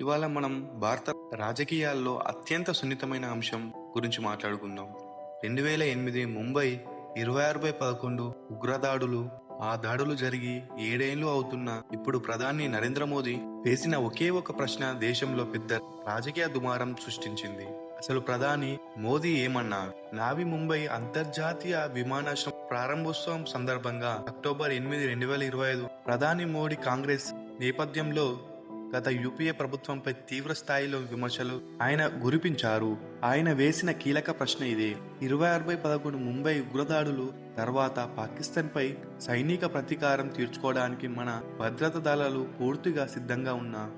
ఇవాళ మనం భారత రాజకీయాల్లో అత్యంత సున్నితమైన అంశం గురించి మాట్లాడుకుందాం. రెండు వేల ఎనిమిది ముంబై ఇరవై ఆరు బై పదకొండు ఉగ్రదాడులు ఆ దాడులు జరిగి ఏడేళ్ళు అవుతున్న ఇప్పుడు ప్రధాని నరేంద్ర మోదీ వేసిన ఒకే ఒక ప్రశ్న దేశంలో పెద్ద రాజకీయ దుమారం సృష్టించింది. అసలు ప్రధాని మోదీ ఏమన్నా నావి ముంబై అంతర్జాతీయ విమానాశ్రయం ప్రారంభోత్సవం సందర్భంగా అక్టోబర్ ఎనిమిది రెండు వేల ఇరవై ఐదు ప్రధాని మోడీ కాంగ్రెస్ నేపథ్యంలో గత యూపీఏ ప్రభుత్వంపై తీవ్ర స్థాయిలో విమర్శలు. ఆయన గురిపించారు. ఆయన వేసిన కీలక ప్రశ్న ఇదే. ఇరవై అరవై పదకొండు ముంబై ఉగ్రదాడులు తర్వాత పాకిస్తాన్పై సైనిక ప్రతీకారం తీర్చుకోవడానికి మన భద్రతా దళాలు పూర్తిగా సిద్ధంగా ఉన్నా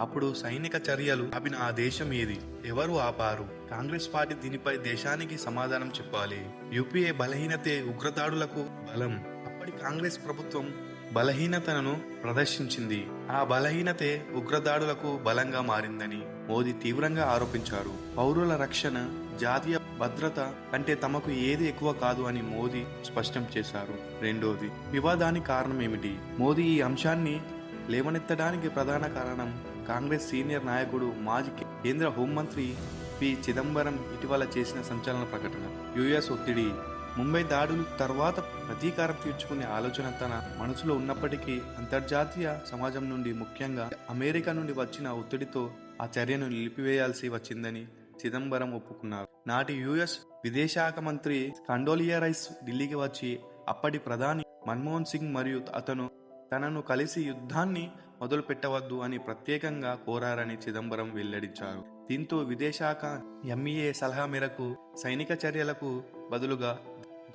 అప్పుడు సైనిక చర్యలు ఆపిన ఆ దేశం ఏది? ఎవరు ఆపారు? కాంగ్రెస్ పార్టీ దీనిపై దేశానికి సమాధానం చెప్పాలి. యూపీఏ బలహీనతే ఉగ్రదాడులకు బలం. అప్పటి కాంగ్రెస్ ప్రభుత్వం బలహీనతను ప్రదర్శించింది. ఆ బలహీనతే ఉగ్రదాడులకు బలంగా మారిందని మోదీ తీవ్రంగా ఆరోపించారు. పౌరుల రక్షణ జాతీయ భద్రత కంటే తమకు ఏది ఎక్కువ కాదు అని మోదీ స్పష్టం చేశారు. రెండోది వివాదానికి కారణం ఏమిటి మోదీ ఈ అంశాన్ని లేవనెత్తడానికి ప్రధాన కారణం కాంగ్రెస్ సీనియర్ నాయకుడు మాజీ కేంద్ర హోంమంత్రి పి. చిదంబరం ఇటీవల చేసిన సంచలన ప్రకటన. యుఎస్ ఒత్తిడి. ముంబై దాడులు తర్వాత ప్రతీకారం తీర్చుకునే ఆలోచన తన మనసులో ఉన్నప్పటికీ అంతర్జాతీయ సమాజం నుండి ముఖ్యంగా అమెరికా నుండి వచ్చిన ఒత్తిడితో ఆ చర్యను నిలిపివేయాల్సి వచ్చిందని చిదంబరం ఒప్పుకున్నారు. నాటి యుఎస్ విదేశాంగ మంత్రి కండోలియా రైస్ ఢిల్లీకి వచ్చి అప్పటి ప్రధాని మన్మోహన్ సింగ్ మరియు అతను తనను కలిసి యుద్ధాన్ని మొదలు పెట్టవద్దు అని ప్రత్యేకంగా కోరారని చిదంబరం వెల్లడించారు. దీంతో విదేశాఖ ఎంఈఏ సలహా మేరకు సైనిక చర్యలకు బదులుగా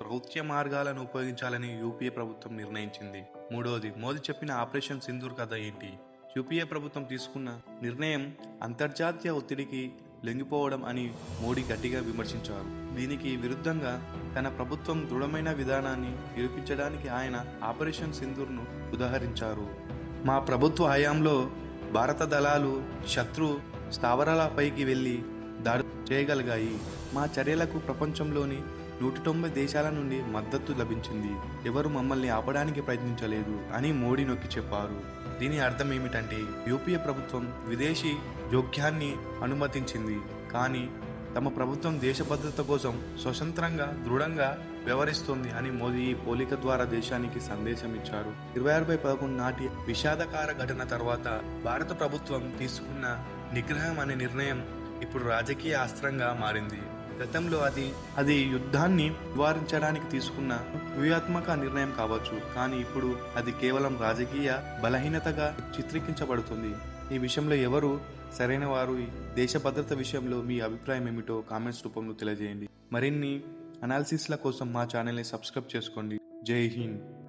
దౌత్య మార్గాలను ఉపయోగించాలని యూపీఏ ప్రభుత్వం నిర్ణయించింది. మూడవది మోదీ చెప్పిన ఆపరేషన్ సింధూర్ కథ ఏంటి? యూపీఏ ప్రభుత్వం తీసుకున్న నిర్ణయం అంతర్జాతీయ ఒత్తిడికి లొంగిపోవడం అని మోడీ గట్టిగా విమర్శించారు. దీనికి విరుద్ధంగా తన ప్రభుత్వం దృఢమైన విధానాన్ని నిరూపించడానికి ఆయన ఆపరేషన్ సింధూర్ను ఉదాహరించారు. మా ప్రభుత్వ హయాంలో భారత దళాలు శత్రు స్థావరాలపైకి వెళ్ళి దాడి చేయగలిగాయి. మా చర్యలకు ప్రపంచంలోని నూట తొంభై దేశాల నుండి మద్దతు లభించింది. ఎవరు మమ్మల్ని ఆపడానికి ప్రయత్నించలేదు అని మోడీ నొక్కి చెప్పారు. దీని అర్థం ఏమిటంటే యూపీఏ ప్రభుత్వం విదేశీ జోక్యాన్ని అనుమతించింది. కానీ తమ ప్రభుత్వం దేశ భద్రత కోసం స్వతంత్రంగా దృఢంగా వ్యవహరిస్తోంది అని మోదీ ఈ పోలిక ద్వారా దేశానికి సందేశం ఇచ్చారు. ఇరవై ఆరు బై పదకొండు నాటి విషాదకార ఘటన తర్వాత భారత ప్రభుత్వం తీసుకున్న నిగ్రహం అనే నిర్ణయం ఇప్పుడు రాజకీయ అస్త్రంగా మారింది. గతంలో అది అది యుద్ధాన్ని నివారించడానికి తీసుకున్న వ్యూహాత్మక నిర్ణయం కావచ్చు. కానీ ఇప్పుడు అది కేవలం రాజకీయ బలహీనతగా చిత్రీకరించబడుతుంది. ఈ విషయంలో ఎవరు సరైన వారు దేశ భద్రత విషయంలో మీ అభిప్రాయం ఏమిటో కామెంట్స్ రూపంలో తెలియజేయండి. మరిన్ని అనాలిసిస్ల కోసం మా ఛానల్ని సబ్స్క్రైబ్ చేసుకోండి. జై హింద్.